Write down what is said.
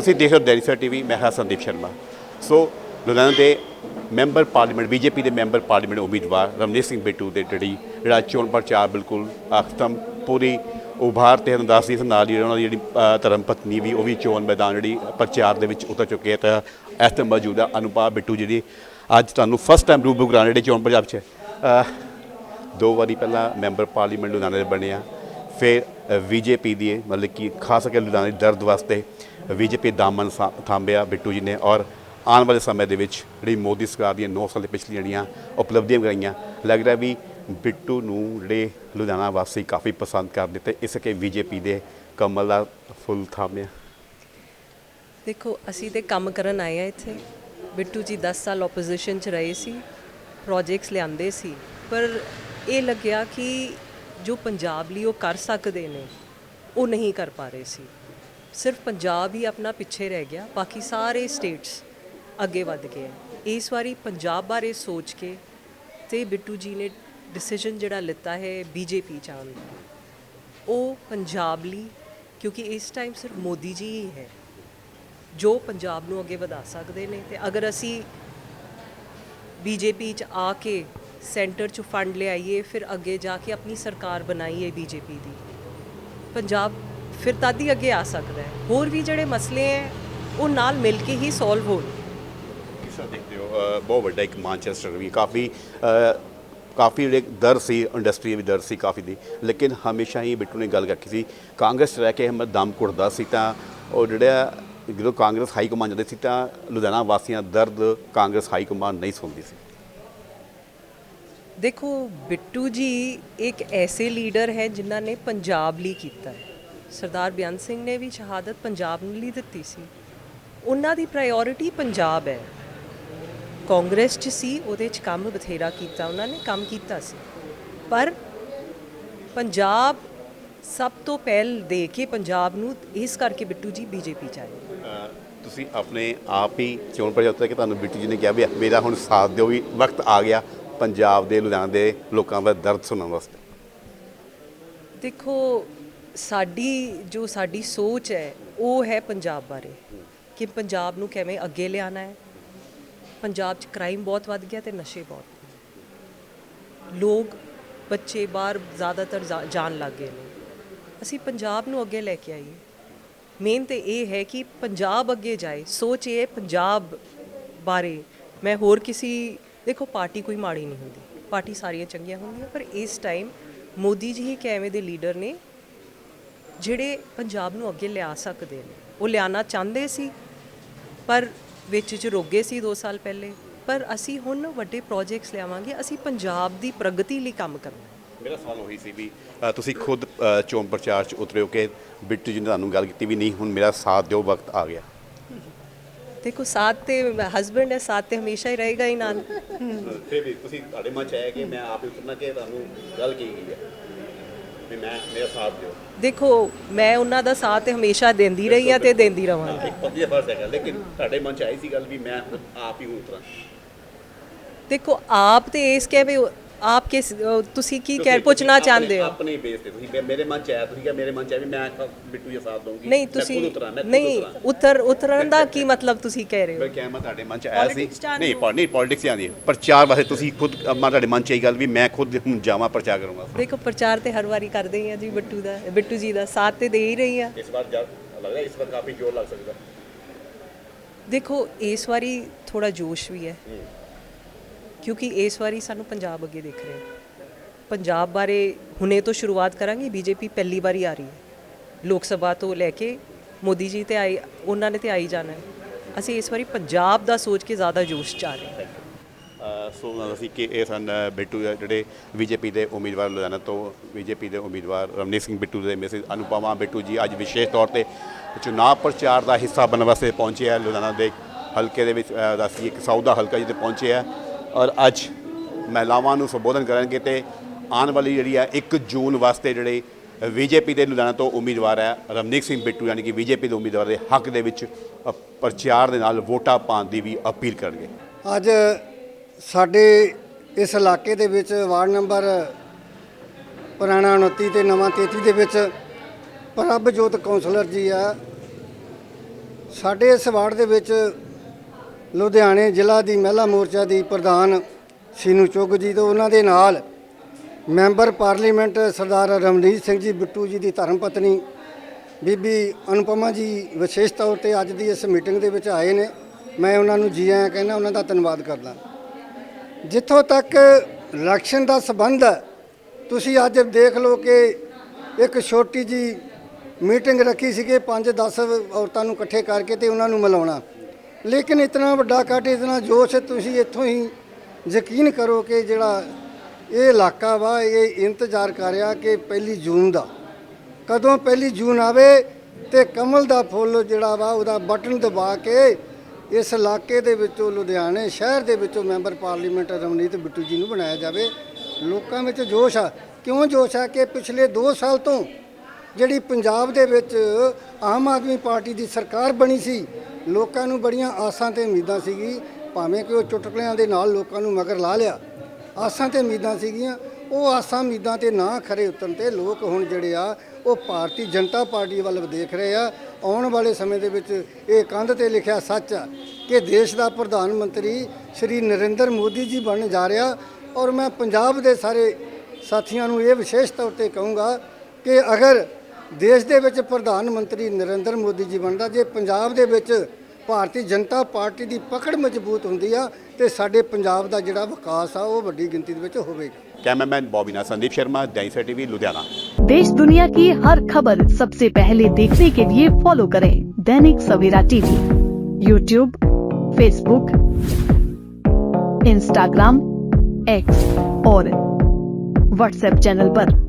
ਤੁਸੀਂ ਦੇਖ ਰਹੇ ਹੋ ਡੈਰੀਸਾ ਟੀਵੀ, ਮੈਂ ਹਾਂ ਸੰਦੀਪ ਸ਼ਰਮਾ। ਸੋ ਲੁਧਿਆਣਾ ਦੇ ਮੈਂਬਰ ਪਾਰਲੀਮੈਂਟ, ਬੀਜੇਪੀ ਦੇ ਮੈਂਬਰ ਪਾਰਲੀਮੈਂਟ ਉਮੀਦਵਾਰ ਰਮਨੀਤ ਸਿੰਘ ਬਿੱਟੂ ਦੇ ਜਿਹੜੀ ਜਿਹੜਾ ਚੋਣ ਪ੍ਰਚਾਰ ਬਿਲਕੁਲ ਅਖਤਮ, ਪੂਰੀ ਉਭਾਰ ਤੇ ਅੰਦਾਜ਼ ਦੀ ਨਾਲ ਹੀ ਉਹਨਾਂ ਦੀ ਜਿਹੜੀ ਧਰਮ ਪਤਨੀ ਵੀ, ਉਹ ਵੀ ਚੋਣ ਮੈਦਾਨ ਜਿਹੜੀ ਪ੍ਰਚਾਰ ਦੇ ਵਿੱਚ ਉਤਰ ਚੁੱਕੇ ਹੈ। ਤਾਂ ਇਸ ਤੇ ਮੌਜੂਦਾ ਅਨੁਪਾ ਬਿੱਟੂ ਜਿਹੜੀ ਅੱਜ ਤੁਹਾਨੂੰ ਫਸਟ ਟਾਈਮ ਰੂਬਰੂ ਕਰਾਉਣ ਜਿਹੜੇ ਚੋਣ ਪ੍ਰਚਾਰ 'ਚ ਦੋ ਵਾਰੀ ਪਹਿਲਾਂ ਮੈਂਬਰ ਪਾਰਲੀਮੈਂਟ ਲੁਧਿਆਣਾ ਦੇ ਬਣੇ ਆ। ਫਿਰ ਬੀਜੇਪੀ ਦੀ, ਮਤਲਬ ਕਿ ਖਾਸ ਕਰਕੇ ਲੁਧਿਆਣੇ ਦਰਦ ਵਾਸਤੇ ਬੀਜੇਪੀ ਦਾਮਨ ਸਾ- ਥਾਂਬਿਆ, ਬਿੱਟੂ ਜੀ ਨੇ ਔਰ ਆਉਣ ਵਾਲੇ ਸਮੇਂ ਦੇ ਵਿੱਚ ਜਿਹੜੀ ਮੋਦੀ ਸਰਕਾਰ ਦੀਆਂ 9 ਸਾਲ ਦੇ ਪਿਛਲੀਆਂ ਜਿਹੜੀਆਂ ਉਪਲਬਧੀਆਂ ਕਰਾਈਆਂ ਲੱਗ ਰਿਹਾ ਵੀ ਬਿੱਟੂ ਨੂੰ ਜਿਹੜੇ ਲੁਧਿਆਣਾ ਵਾਸੀ ਕਾਫੀ ਪਸੰਦ ਕਰਦੇ ਤੇ ਇਸ ਕੇ ਬੀਜੇਪੀ ਦੇ ਕਮਲ ਦਾ ਫੁੱਲ ਥਾਮਿਆ ਦੇਖੋ, ਅਸੀਂ ਤੇ ਕੰਮ ਕਰਨ ਆਏ ਆ ਇੱਥੇ। ਬਿੱਟੂ ਜੀ 10 ਸਾਲ ਆਪੋਜੀਸ਼ਨ 'ਚ ਰਹੇ ਸੀ ਪ੍ਰੋਜੈਕਟਸ ਲਿਆਂਦੇ ਸੀ। ਪਰ ਇਹ ਲੱਗਿਆ ਕਿ ਜੋ ਪੰਜਾਬ ਲਈ ਉਹ ਕਰ ਸਕਦੇ ਨੇ, ਉਹ ਨਹੀਂ ਕਰ ਪਾ ਰਹੇ ਸੀ। ਸਿਰਫ ਪੰਜਾਬ ਹੀ ਆਪਣਾ ਪਿੱਛੇ ਰਹਿ ਗਿਆ, ਬਾਕੀ ਸਾਰੇ ਸਟੇਟਸ ਅੱਗੇ ਵੱਧ ਗਏ ਇਸ ਵਾਰੀ ਪੰਜਾਬ ਬਾਰੇ ਸੋਚ ਕੇ ਤੇ ਬਿੱਟੂ ਜੀ ਨੇ ਡਿਸੀਜਨ ਜਿਹੜਾ ਲਿੱਤਾ ਹੈ ਬੀਜੇਪੀ ਚਾਹਣ ਦਾ, ਉਹ ਪੰਜਾਬ ਲਈ, ਕਿਉਂਕਿ ਇਸ ਟਾਈਮ ਸਿਰਫ ਮੋਦੀ ਜੀ ਹੀ ਹੈ, ਜੋ ਪੰਜਾਬ ਨੂੰ ਅੱਗੇ ਵਧਾ ਸਕਦੇ ਨੇ। ਤੇ ਅਗਰ ਅਸੀਂ ਬੀਜੇਪੀ ਚ ਆ ਕੇ ਸੈਂਟਰ ਚ ਫੰਡ ਲਿਆਈਏ ਫਿਰ ਅੱਗੇ ਜਾ ਕੇ ਆਪਣੀ ਸਰਕਾਰ ਬਣਾਈਏ ਬੀਜੇਪੀ ਦੀ। ਪੰਜਾਬ ਫਿਰ ਤਦ ਹੀ ਅੱਗੇ ਆ ਸਕਦਾ ਹੈ। ਹੋਰ ਵੀ ਜਿਹੜੇ ਮਸਲੇ ਹੈ ਉਹ ਨਾਲ ਮਿਲ ਕੇ ਹੀ ਸੋਲਵ ਹੋਣ। ਕਿਸ ਦੇਖਦੇ ਹੋ ਅ, ਬਹੁਤ ਵੱਡਾ ਇੱਕ ਮਾਨਚੈਸਟਰ ਵੀ ਕਾਫੀ ਅ, ਕਾਫੀ ਜਿਹੜੇ ਦਰ ਸੀ ਇੰਡਸਟਰੀ ਵੀ ਦਰ ਸੀ ਕਾਫੀ ਦੀ। ਲੇਕਿਨ ਹਮੇਸ਼ਾ ਹੀ ਬਿੱਟੂ ਨੇ ਗੱਲ ਰੱਖੀ ਸੀ ਕਾਂਗਰਸ 'ਚ ਰਹਿ ਕੇ ਹਮਦ ਦਮ ਘੁੱਟਦਾ ਸੀ ਤਾਂ ਉਹ ਜਿਹੜਾ ਜਦੋਂ ਕਾਂਗਰਸ ਹਾਈ ਕਮਾਂਡ ਜਾਂਦੇ ਸੀ ਤਾਂ ਲੁਧਿਆਣਾ ਵਾਸੀਆਂ ਦਾ ਦਰਦ ਕਾਂਗਰਸ ਹਾਈ ਕਮਾਂਡ ਨਹੀਂ ਸੁਣਦੀ ਸੀ। ਦੇਖੋ, ਬਿੱਟੂ ਜੀ ਇੱਕ ਐਸੇ ਲੀਡਰ ਹੈ ਜਿਨ੍ਹਾਂ ਨੇ ਪੰਜਾਬ ਲਈ ਕੀਤਾ ਹੈ। ਸਰਦਾਰ ਬਿਆਨ ਸਿੰਘ ਨੇ ਵੀ ਸ਼ਹਾਦਤ ਪੰਜਾਬ ਨੂੰ ਲਈ ਦਿੱਤੀ ਸੀ। ਉਹਨਾਂ ਦੀ ਪ੍ਰਾਇੋਰਿਟੀ ਪੰਜਾਬ ਹੈ। ਕਾਂਗਰਸ 'ਚ ਸੀ, ਉਹਦੇ 'ਚ ਕੰਮ ਬਥੇਰਾ ਕੀਤਾ, ਉਹਨਾਂ ਨੇ ਕੰਮ ਕੀਤਾ ਸੀ। ਪਰ ਪੰਜਾਬ ਸਭ ਤੋਂ ਪਹਿਲ ਦੇ ਕੇ ਪੰਜਾਬ ਨੂੰ ਇਸ ਕਰਕੇ ਬਿੱਟੂ ਜੀ ਬੀਜੇਪੀ ਚ ਆਏ। ਤੁਸੀਂ ਆਪਣੇ ਆਪ ਹੀ ਚੋਣ ਪ੍ਰਚਾਰ ਤੇ ਕਿ ਤੁਹਾਨੂੰ ਬਿੱਟੂ ਜੀ ਨੇ ਕਿਹਾ ਵੀ ਮੇਰਾ ਹੁਣ ਸਾਥ ਦਿਓ ਵੀ ਵਕਤ ਆ ਗਿਆ। ਪੰਜਾਬ ਦੇ, ਲੁਧਿਆਣਾ ਦੇ ਲੋਕਾਂ ਦਾ ਦਰਦ ਸੁਣਨ ਵਾਸਤੇ। ਦੇਖੋ, ਸਾਡੀ, ਜੋ ਸਾਡੀ ਸੋਚ ਹੈ, ਉਹ ਹੈ ਪੰਜਾਬ ਬਾਰੇ। ਕਿ ਪੰਜਾਬ ਨੂੰ ਕਿਵੇਂ ਅੱਗੇ ਲਿਆਣਾ ਹੈ। ਪੰਜਾਬ 'ਚ ਕ੍ਰਾਈਮ ਬਹੁਤ ਵੱਧ ਗਿਆ ਤੇ ਨਸ਼ੇ ਬਹੁਤ। ਲੋਕ, ਬੱਚੇ ਬਾਹਰ ਜ਼ਿਆਦਾਤਰ ਜਾਣ ਲੱਗ ਗਏ ਨੇ। ਅਸੀਂ ਪੰਜਾਬ ਨੂੰ ਅੱਗੇ ਲੈ ਕੇ ਆਈਏ। ਮੇਨ ਤੇ ਇਹ ਹੈ ਕਿ ਪੰਜਾਬ ਅੱਗੇ ਜਾਏ। ਸੋਚ ਇਹ ਹੈ ਪੰਜਾਬ ਬਾਰੇ। ਮੈਂ ਹੋਰ ਕਿਸੇ ਦੇਖੋ, ਪਾਰਟੀ ਕੋਈ ਮਾੜੀ ਨਹੀਂ ਹੁੰਦੀ। ਪਾਰਟੀ ਸਾਰੀਆਂ ਚੰਗੀਆਂ ਹੁੰਦੀਆਂ, ਪਰ ਇਸ ਟਾਈਮ ਮੋਦੀ ਜੀ ਹੀ ਇੱਕ ਐਵੇਂ ਦੇ ਲੀਡਰ ਨੇ, ਜਿਹੜੇ ਪੰਜਾਬ ਨੂੰ ਅੱਗੇ ਲਿਆ ਸਕਦੇ ਨੇ। ਉਹ ਲਿਆਣਾ ਚਾਹੁੰਦੇ ਸੀ, ਪਰ ਵਿੱਚ ਚ ਰੁਕ ਸੀ 2 ਸਾਲ ਪਹਿਲੇ। ਪਰ ਅਸੀਂ ਹੁਣ ਵੱਡੇ ਪ੍ਰੋਜੈਕਟਸ ਲਿਆਵਾਂਗੇ, ਅਸੀਂ ਪੰਜਾਬ ਦੀ ਪ੍ਰਗਤੀ ਲਈ ਕੰਮ ਕਰਨਾ ਮੇਰਾ ਸਵਾਲ ਉਹੀ ਸੀ ਵੀ ਤੁਸੀਂ ਖੁਦ ਚੋਣ ਪ੍ਰਚਾਰ 'ਚ ਉਤਰੇ ਹੋ ਕਿ ਬਿੱਟੂ ਜੀ ਨੇ ਤੁਹਾਨੂੰ ਗੱਲ ਕੀਤੀ ਵੀ ਨਹੀਂ, ਹੁਣ ਮੇਰਾ ਸਾਥ ਦਿਓ, ਵਕਤ ਆ ਗਿਆ। ਦੇਖੋ ਸਾਥ ਤੇ ਹਸਬੰਡ ਹੈ ਸਾਥ ਤੇ ਹਮੇਸ਼ਾ ਹੀ ਰਹੇਗਾ ਹੀ ਨਾਲ। ਫਿਰ ਵੀ ਤੁਸੀਂ ਤੁਹਾਡੇ ਮਨ 'ਚ ਆਇਆ ਕਿ ਮੈਂ ਆਪ ਹੀ ਉਤਰਨਾ ਕਿ ਤੁਹਾਨੂੰ ਗੱਲ ਕੀ ਗਈ ਹੈ? ਵੀ ਮੈਂ ਮੇਰਾ ਸਾਥ ਦਿਓ। ਦੇਖੋ ਮੈਂ ਉਹਨਾਂ ਦਾ ਸਾਥ ਤੇ ਹਮੇਸ਼ਾ ਦਿੰਦੀ ਰਹੀ ਆ ਤੇ ਦਿੰਦੀ ਰਵਾਂਗੀ। ਇੱਕ ਦਾ ਫਰਜ਼ ਹੈਗਾ ਲੇਕਿਨ ਤੁਹਾਡੇ ਮਨ 'ਚ ਆਈ ਸੀ ਗੱਲ ਵੀ ਮੈਂ ਆਪ ਹੀ ਉਤਰਾਂ। ਦੇਖੋ ਆਪ ਤੇ ਇਸ ਕਹਿ ਵੀ ਆਪ ਕੇ ਤੁਸੀਂ ਕੀ ਕਹਿ ਪੁੱਛਣਾ ਚਾਹੁੰਦੇ ਹੋ? ਆਪਣੇ ਬੇਸ ਤੇ ਤੁਸੀਂ ਮੈਂ- ਮੇਰੇ ਮਨ 'ਚ ਆਇਆ ਤੁਸੀਂ ਕਿਹਾ ਮੇਰੇ ਮਨ 'ਚ ਆਇਆ ਵੀ ਮੈਂ ਬਿੱਟੂ ਦਾ ਸਾਥ ਦਊਂਗੀ। ਨਹੀਂ ਮੈਂ ਤੁਸੀਂ ਖੁਦ ਉਤਰਾਂ ਮੈਂ ਖੁਦ ਨਹੀਂ ਉਤਰਾਂ। ਉਤਰ ਉਤਰਨ ਦਾ ਕੀ ਮਤਲਬ ਤੁਸੀਂ ਕਹਿ ਰਹੇ ਮੈਂ ਹੋ ਕਿਹਾ ਮੈਂ ਤੁਹਾਡੇ ਮਨ 'ਚ ਆਇਆ ਸੀ। ਨਹੀਂ ਹੋ। ਪੋ- ਨਹੀਂ ਪੋਲਿਟਿਕਸ ਆਂਦੀ ਪ੍ਰਚਾਰ ਵਾਸਤੇ ਤੁਸੀਂ ਖੁਦ ਮੈਂ ਤੁਹਾਡੇ ਮਨ 'ਚ ਇਹ ਗੱਲ ਵੀ ਮੈਂ ਖੁਦ ਹੁਣ ਜਾਵਾਂ ਪ੍ਰਚਾਰ ਕਰੂੰਗਾ ਦੇਖੋ ਪ੍ਰਚਾਰ ਤੇ ਹਰ ਵਾਰੀ ਕਰਦੇ ਹੀ ਆ ਜੀ ਬਿੱਟੂ ਦਾ ਬਿੱਟੂ ਜੀ ਦਾ ਸਾਥ ਤੇ ਦੇ ਹੀ ਰਹੀ ਆ। ਇਸ ਵਾਰ ਜਦ ਲੱਗਦਾ ਇਸ ਵਾਰ ਕਾਫੀ ਜ਼ੋਰ ਲੱਗ ਸਕਦਾ। ਦੇਖੋ ਇਸ ਵਾਰੀ ਥੋੜਾ ਜੋਸ਼ ਵੀ ਹੈ। ਕਿਉਂਕਿ ਇਸ ਵਾਰੀ ਸਾਨੂੰ ਪੰਜਾਬ ਅੱਗੇ ਦੇਖ ਰਿਹਾ ਪੰਜਾਬ ਬਾਰੇ ਹੁਣੇ ਤੋਂ ਸ਼ੁਰੂਆਤ ਕਰਾਂਗੇ ਬੀਜੇਪੀ ਪਹਿਲੀ ਵਾਰੀ ਆ ਰਹੀ ਹੈ। ਲੋਕ ਸਭਾ ਤੋਂ ਲੈ ਕੇ ਮੋਦੀ ਜੀ ਤੇ ਆਈ ਉਹਨਾਂ ਨੇ ਤੇ ਆਈ ਜਾਣਾ ਹੈ। ਅਸੀਂ ਇਸ ਵਾਰੀ ਪੰਜਾਬ ਦਾ ਸੋਚ ਕੇ ਜ਼ਿਆਦਾ ਜੋਸ਼ ਚ ਆ ਰਹੇ ਹਾਂ। ਅ, ਸੋ ਨਾਲ ਅਸੀਂ ਕਿ ਇਹ ਸਨ ਅ, ਬਿੱਟੂ ਦੇ ਜਿਹੜੇ ਬੀਜੇਪੀ ਦੇ ਉਮੀਦਵਾਰ ਲੁਧਿਆਣਾ ਤੋਂ ਬੀਜੇਪੀ ਦੇ ਉਮੀਦਵਾਰ ਰਮਨੀਤ ਸਿੰਘ ਬਿੱਟੂ ਦੇ ਮੈਸੇਜ ਅਨੁਪਮਾ ਬਿੱਟੂ ਜੀ ਅੱਜ ਵਿਸ਼ੇਸ਼ ਤੌਰ ਤੇ ਚੁਣਾਵ ਪ੍ਰਚਾਰ ਦਾ ਹਿੱਸਾ ਬਣਨ ਵਾਸਤੇ ਪਹੁੰਚੇ ਆ। ਲੁਧਿਆਣਾ ਦੇ ਹਲਕੇ ਦੇ ਵਿੱਚ ਅ, ਦਾ ਸੀ ਇੱਕ ਸੌਦਾ ਹਲਕਾ ਜਿੱਥੇ ਪਹੁੰਚੇ ਆ। ਔਰ ਅੱਜ ਮਹਿਲਾਵਾਂ ਨੂੰ ਸੰਬੋਧਨ ਕਰਨਗੇ ਤੇ ਆਉਣ ਵਾਲੀ ਜਿਹੜੀ ਆ 1 ਜੂਨ ਵਾਸਤੇ ਜਿਹੜੇ ਬੀਜੇਪੀ ਦੇ ਲੁਧਿਆਣਾ ਤੋਂ ਉਮੀਦਵਾਰ ਹੈ ਰਮਨੀਤ ਸਿੰਘ ਬਿੱਟੂ, ਯਾਨੀ ਕਿ ਬੀਜੇਪੀ ਦੇ ਉਮੀਦਵਾਰ ਦੇ ਹੱਕ ਦੇ ਵਿੱਚ ਪ੍ਰਚਾਰ ਦੇ ਨਾਲ ਵੋਟਾਂ ਪਾਉਣ ਦੀ ਵੀ ਅਪੀਲ ਕਰਨਗੇ। ਅੱਜ ਸਾਡੇ ਇਸ ਇਲਾਕੇ ਦੇ ਵਿੱਚ ਵਾਰਡ ਨੰਬਰ ਪੁਰਾਣਾ 29 ਤੇ ਨਵਾਂ 33 ਦੇ ਵਿੱਚ ਪ੍ਰਭਜੋਤ ਕੌਂਸਲਰ ਜੀ ਆ। ਸਾਡੇ ਇਸ ਵਾਰਡ ਦੇ ਵਿੱਚ ਲੁਧਿਆਣੇ ਜ਼ਿਲ੍ਹਾ ਦੀ ਮਹਿਲਾ ਮੋਰਚਾ ਦੀ ਪ੍ਰਧਾਨ ਸੀਨੂ ਚੁੱਗ ਜੀ ਤੋਂ ਉਹਨਾਂ ਦੇ ਨਾਲ ਮੈਂਬਰ ਪਾਰਲੀਮੈਂਟ ਸਰਦਾਰ ਰਮਨੀਤ ਸਿੰਘ ਜੀ ਬਿੱਟੂ ਜੀ ਦੀ ਧਰਮ ਪਤਨੀ ਬੀਬੀ ਅਨੁਪਮਾ ਜੀ ਵਿਸ਼ੇਸ਼ ਤੌਰ ਤੇ ਅੱਜ ਦੀ ਇਸ ਮੀਟਿੰਗ ਦੇ ਵਿੱਚ ਆਏ ਨੇ। ਮੈਂ ਉਹਨਾਂ ਨੂੰ ਜੀ ਆਇਆਂ ਕਹਿੰਦਾ, ਉਹਨਾਂ ਦਾ ਧੰਨਵਾਦ ਕਰਦਾ। ਜਿੱਥੋਂ ਤੱਕ ਇਲੈਕਸ਼ਨ ਦਾ ਸਬੰਧ ਹੈ, ਤੁਸੀਂ ਅੱਜ ਦੇਖ ਲਓ ਕਿ ਇੱਕ ਛੋਟੀ ਜੀ ਮੀਟਿੰਗ ਰੱਖੀ ਸੀਗੇ 5-10 ਔਰਤਾਂ ਨੂੰ ਇਕੱਠੇ ਕਰਕੇ ਤੇ ਉਹਨਾਂ ਨੂੰ ਮਿਲਾਉਣਾ। ਲੇਕਿਨ ਇਤਨਾ ਵੱਡਾ ਕੱਟ ਇਤਨਾ ਜੋਸ਼ ਤੁਸੀਂ ਇੱਥੋਂ ਹੀ ਯਕੀਨ ਕਰੋ ਕਿ ਜਿਹੜਾ ਇਹ ਇਲਾਕਾ ਵਾ, ਇਹ ਇੰਤਜ਼ਾਰ ਕਰ ਰਿਹਾ ਕਿ ਪਹਿਲੀ ਜੂਨ ਦਾ। ਕਦੋਂ ਪਹਿਲੀ ਜੂਨ ਆਵੇ ਤੇ ਕਮਲ ਦਾ ਫੁੱਲ ਜਿਹੜਾ ਵਾ, ਉਹਦਾ ਬਟਨ ਦਬਾ ਕੇ ਇਸ ਇਲਾਕੇ ਦੇ ਵਿੱਚੋਂ, ਲੁਧਿਆਣੇ ਸ਼ਹਿਰ ਦੇ ਵਿੱਚੋਂ ਮੈਂਬਰ ਪਾਰਲੀਮੈਂਟ ਰਮਨੀਤ ਬਿੱਟੂ ਜੀ ਨੂੰ ਬਣਾਇਆ ਜਾਵੇ। ਲੋਕਾਂ ਵਿੱਚ ਜੋਸ਼ ਆ। ਕਿਉਂ ਜੋਸ਼ ਆ ਕਿ ਪਿਛਲੇ 2 ਸਾਲ ਤੋਂ ਜਿਹੜੀ ਪੰਜਾਬ ਦੇ ਵਿੱਚ ਆਮ ਆਦਮੀ ਪਾਰਟੀ ਦੀ ਸਰਕਾਰ ਬਣੀ ਸੀ ਲੋਕਾਂ ਨੂੰ ਬੜੀਆਂ ਆਸਾਂ ਤੇ ਉਮੀਦਾਂ ਸੀਗੀ, ਭਾਵੇਂ ਕਿ ਉਹ ਚੁਟਕਲਿਆਂ ਦੇ ਨਾਲ ਲੋਕਾਂ ਨੂੰ ਮਗਰ ਲਾ ਲਿਆ। ਆਸਾਂ ਤੇ ਉਮੀਦਾਂ ਸੀਗੀਆਂ, ਉਹ ਆਸਾਂ ਉਮੀਦਾਂ ਤੇ ਨਾ ਖਰੇ ਉਤਰਨ ਤੇ ਲੋਕ ਹੁਣ ਜਿਹੜੇ ਆ, ਉਹ ਭਾਰਤੀ ਜਨਤਾ ਪਾਰਟੀ ਵੱਲ ਦੇਖ ਰਹੇ ਆ। ਆਉਣ ਵਾਲੇ ਸਮੇਂ ਦੇ ਵਿੱਚ ਇਹ ਕੰਧ ਤੇ ਲਿਖਿਆ ਸੱਚ ਆ ਕਿ ਦੇਸ਼ ਦਾ ਪ੍ਰਧਾਨ ਮੰਤਰੀ ਸ਼੍ਰੀ ਨਰਿੰਦਰ ਮੋਦੀ ਜੀ ਬਣਨ ਜਾ ਰਿਹਾ। ਔਰ ਮੈਂ ਪੰਜਾਬ ਦੇ ਸਾਰੇ ਸਾਥੀਆਂ ਨੂੰ ਇਹ ਵਿਸ਼ੇਸ਼ ਤੌਰ ਤੇ ਕਹੂੰਗਾ ਕਿ ਅਗਰ ਦੇਸ਼ ਦੇ ਵਿੱਚ ਪ੍ਰਧਾਨ ਮੰਤਰੀ ਨਰਿੰਦਰ ਮੋਦੀ ਜੀ ਬਣਦਾ ਜੇ ਪੰਜਾਬ ਦੇ ਵਿੱਚ ਭਾਰਤੀ ਜਨਤਾ ਪਾਰਟੀ ਦੀ ਪਕੜ ਮਜ਼ਬੂਤ ਹੁੰਦੀ ਆ ਤੇ ਸਾਡੇ ਪੰਜਾਬ ਦਾ ਜਿਹੜਾ ਵਿਕਾਸ ਆ ਉਹ ਵੱਡੀ ਗਿਣਤੀ ਦੇ ਵਿੱਚ ਹੋਵੇਗਾ कैमरामैन बॉबी नाथ संदीप शर्मा दैनिक टीवी लुधियाना देश दुनिया की हर खबर सबसे पहले देखने के लिए फॉलो करें Dainik Savera TV YouTube Facebook Instagram X और व्हाट्सएप चैनल पर।